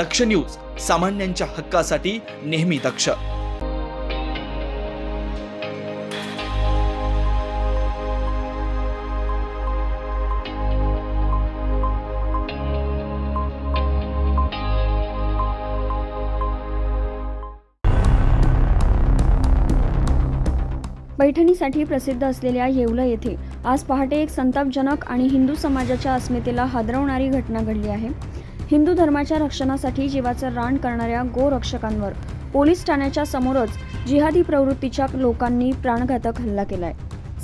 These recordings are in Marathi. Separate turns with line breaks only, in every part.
दक्ष न्यूज सामान्यांच्या हक्कासाठी नेहमी दक्ष.
पैठणीसाठी प्रसिद्ध असलेल्या येवला येथे आज पहाटे एक संतापजनक आणि हिंदू समाजाच्या अस्मितेला हादरवणारी घटना घडली आहे. हिंदू धर्माच्या रक्षणासाठी जीवाचं रान करणाऱ्या गोरक्षकांवर पोलीस ठाण्याच्या समोरच जिहादी प्रवृत्तीच्या लोकांनी प्राणघातक हल्ला केलाय.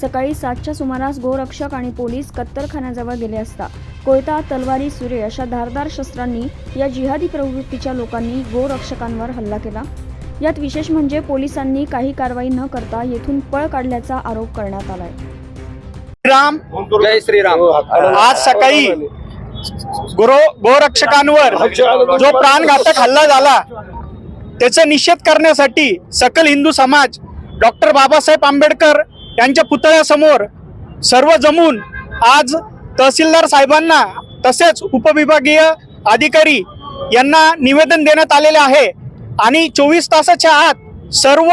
सकाळी सातच्या सुमारास गोरक्षक आणि पोलीस कत्तलखान्याजवळ गेले असता कोयता तलवारी सुरे अशा धारदार शस्त्रांनी या जिहादी प्रवृत्तीच्या लोकांनी गोरक्षकांवर हल्ला केला. यात विशेष म्हणजे पोलिसांनी काही कारवाई न करता येथून पळ काढल्याचा आरोप करण्यात आलाय.
राम.
जय श्रीराम.
आज सकाळी गुरु गोरक्षकांवर जो प्राणघातक हल्ला झाला त्याचा निषेध करण्यासाठी सकल हिंदू समाज डॉक्टर बाबासाहेब आंबेडकर यांच्या पुतळ्यासमोर सर्व जमून आज तहसीलदार साहेबांना तसेच उपविभागीय अधिकारी यांना निवेदन देण्यात आलेले आहे. आणि चोवीस तासाच्या आत सर्व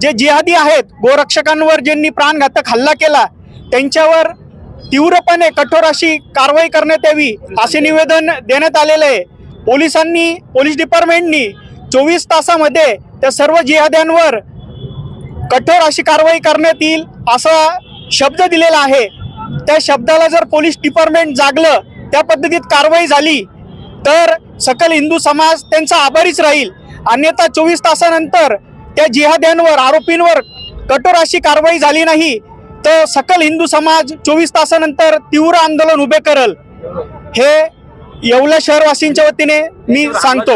जे जिहादी आहेत गोरक्षकांवर ज्यांनी प्राणघातक हल्ला केला त्यांच्यावर तीव्रपणे कठोर अशी कारवाई करण्यात यावी असे निवेदन देण्यात आलेले आहे. पोलिसांनी पोलीस डिपार्टमेंटनी चोवीस तासामध्ये त्या सर्व जिहाद्यांवर कठोर अशी कारवाई करण्यात येईल असा शब्द दिलेला आहे. त्या शब्दाला जर पोलीस डिपार्टमेंट जागलं त्या पद्धतीत कारवाई झाली तर सकल हिंदू समाज त्यांचा आभारीच राहील. अन्यथा चोवीस तासानंतर त्या जिहाद्यांवर आरोपींवर कठोर अशी कारवाई झाली नाही तर सकल हिंदू समाज चोवीस तासानंतर तीव्र आंदोलन उभे करल हे येवला शहरवासींच्या वतीने मी सांगतो.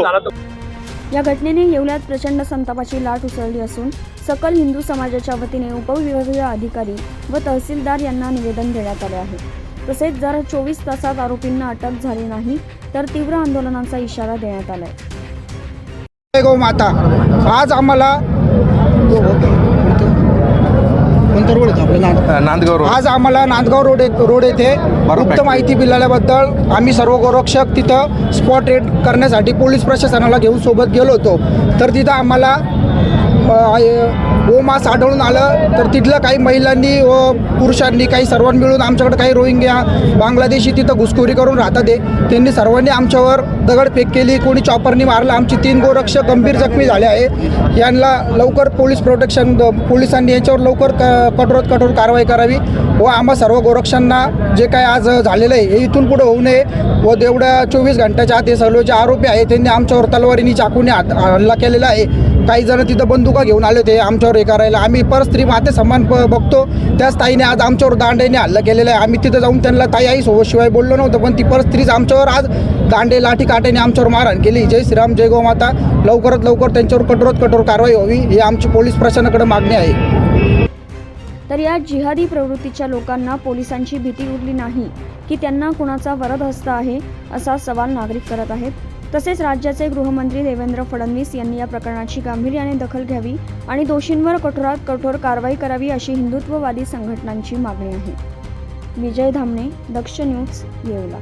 या घटनेने येवल्यात प्रचंड संतापाची लाट उसळली असून सकल हिंदू समाजाच्या वतीने उपविभागीय अधिकारी व तहसीलदार यांना निवेदन देण्यात आले आहे. तसेच जर चोवीस तासात आरोपींना अटक झाली नाही तर तीव्र आंदोलनाचा इशारा देण्यात आलाय.
गो माता. आज आम्हाला कोणता रोड आहे आपला नांद
नांदगाव रोड.
आज आम्हाला नांदगाव रोड रोड येथे गुप्त माहिती मिळाल्याबद्दल आम्ही सर्व गोरक्षक तिथं स्पॉट रेड करण्यासाठी पोलीस प्रशासनाला घेऊन सोबत गेलो होतो. तर तिथं आम्हाला गोमास हो, आढळून आलं. तर तिथलं काही महिलांनी व पुरुषांनी काही सर्वांनी मिळून आमच्याकडे काही रोहिंग्या बांगलादेशी तिथं घुसखोरी करून राहतात ते. त्यांनी सर्वांनी आमच्यावर दगडफेक केली. कोणी चॉपरनी मारलं. आमची तीन गोरक्षक गंभीर जखमी झाले आहे. यांना लवकर पोलीस प्रोटेक्शन पोलिसांनी यांच्यावर लवकर क कठोरात कठोर कारवाई करावी व आम्हा सर्व गोरक्षांना जे काय आज झालेलं आहे हे इथून पुढे होऊ नये व तेवढ्या चोवीस घंट्याच्या आत हे सर्व जे आरोपी आहेत त्यांनी आमच्यावर तलवारीनी चाकूने हात हल्ला केलेला आहे. काही जण तिथं बंदुका घेऊन आले होते आमच्यावर हे करायला. आम्ही परस्त्री माते सन्मान प बघतो. त्याच ताईने आज आमच्यावर दांडेने हल्ला केलेला आहे. आम्ही तिथं जाऊन त्यांना ताई आई सोबत शिवाय बोललो नव्हतं पण ती परस्त्रीच आमच्यावर आज दांडे लाठी काट्याने आमच्यावर मारहाण केली. जय श्रीराम जय गोमाता लवकरात लवकर त्यांच्यावर कठोरात कठोर कारवाई व्हावी ही आमची पोलीस प्रशासनाकडे मागणी आहे.
तर या जिहादी प्रवृत्तीच्या लोकांना पोलिसांची भीती उरली नाही की त्यांना कुणाचा वरद हस्त आहे असा सवाल नागरिक करत आहेत. तसेच राज्याचे गृहमंत्री देवेंद्र फडणवीस यांनी या प्रकरणाची गांभीर्याने दखल घ्यावी आणि दोषींवर कठोरात कठोर कारवाई करावी अशी हिंदुत्ववादी संघटनांची मागणी आहे. विजय धामणे दक्ष न्यूज येवला.